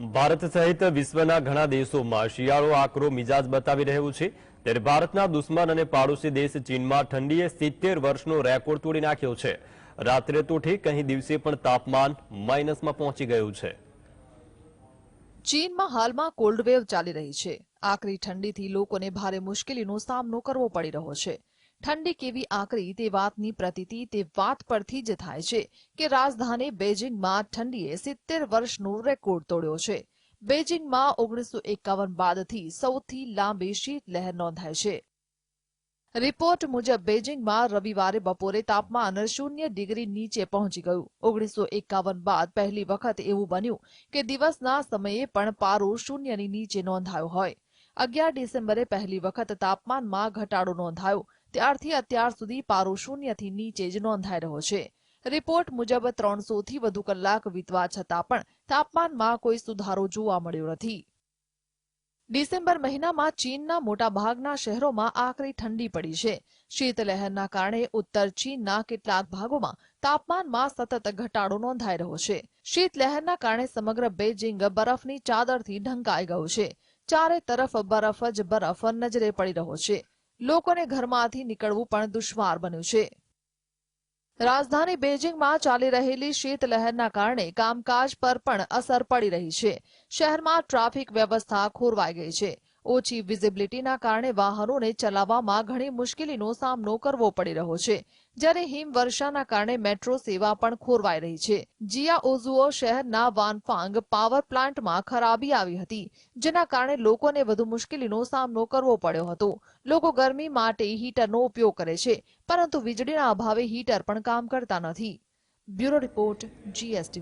ભારત સહિત વિશ્વના ઘણા દેશોમાં શિયાળો આકરો મિજાજ બતાવી રહ્યું છે. ત્યારે ભારતના દુશ્મન અને પાડોશી દેશ ચીનમાં ઠંડીએ સિત્તેર વર્ષનો રેકોર્ડ તોડી નાખ્યો છે. રાત્રે તો ઠીક, અહીં દિવસે પણ તાપમાન માઇનસમાં પહોંચી ગયું છે. ચીનમાં હાલમાં કોલ્ડ વેવ ચાલી રહી છે. આકરી ઠંડીથી લોકોને ભારે મુશ્કેલીનો સામનો કરવો પડી રહ્યો છે. ઠંડી કેવી આકરી તે વાતની પ્રતીતિ તે વાત પરથી જ થાય છે કે રાજધાની બેઇજિંગમાં ઠંડીએ સિત્તેર વર્ષનો રેકોર્ડ તોડ્યો છે. બેઇજિંગમાં ઓગણીસો એકાવન બાદથી સૌથી લાંબી શીતલહેર નોંધાય છે. રિપોર્ટ મુજબ બેઇજિંગમાં રવિવારે બપોરે તાપમાન શૂન્ય ડિગ્રી નીચે પહોંચી ગયું. ઓગણીસો એકાવન બાદ પહેલી વખત એવું બન્યું કે દિવસના સમયે પણ પારો શૂન્યની નીચે નોંધાયો હોય. અગિયાર ડિસેમ્બરે પહેલી વખત તાપમાનમાં ઘટાડો નોંધાયો ત્યારથી અત્યાર સુધી પારો શૂન્યથી નીચે જ નોંધાઈ રહ્યો છે. રિપોર્ટ મુજબ ત્રણસોથી વધુ કલાક વીતવા છતાં પણ તાપમાનમાં કોઈ સુધારો જોવા મળ્યો નથી. ડિસેમ્બર મહિનામાં ચીનના મોટાભાગના શહેરોમાં આકરી ઠંડી પડી છે. શીતલહેરના કારણે ઉત્તર ચીનના કેટલાક ભાગોમાં તાપમાનમાં સતત ઘટાડો નોંધાઈ રહ્યો છે. શીતલહેરના કારણે સમગ્ર બેઇજિંગ બરફની ચાદરથી ઢંકાઈ ગયું છે. ચારે તરફ બરફ જ બરફ નજરે પડી રહ્યો છે. લોકોને ઘરમાંથી નીકળવું પણ દુશ્વાર બન્યું છે. રાજધાની બેઇજિંગમાં ચાલી રહેલી શીતલહેરના કારણે કામકાજ પર પણ અસર પડી રહી છે. શહેરમાં ટ્રાફિક વ્યવસ્થા ખોરવાઈ ગઈ છે. ઓછી વિઝિબિલિટીના કારણે વાહનોને ચલાવવામાં ઘણી મુશ્કેલીનો સામનો કરવો પડી રહ્યો છે. જ્યારે હિમવર્ષાના કારણે મેટ્રો સેવા પણ ખોરવાઈ રહી છે. જિયા ઓઝુઓ શહેરના વાનફાંગ પાવર પ્લાન્ટમાં ખરાબી આવી હતી, જેના કારણે લોકોને વધુ મુશ્કેલીનો સામનો કરવો પડ્યો હતો. લોકો ગરમી માટે હીટરનો ઉપયોગ કરે છે, પરંતુ વીજળીના અભાવે હીટર પણ કામ કરતા નથી. Bureau report, GST.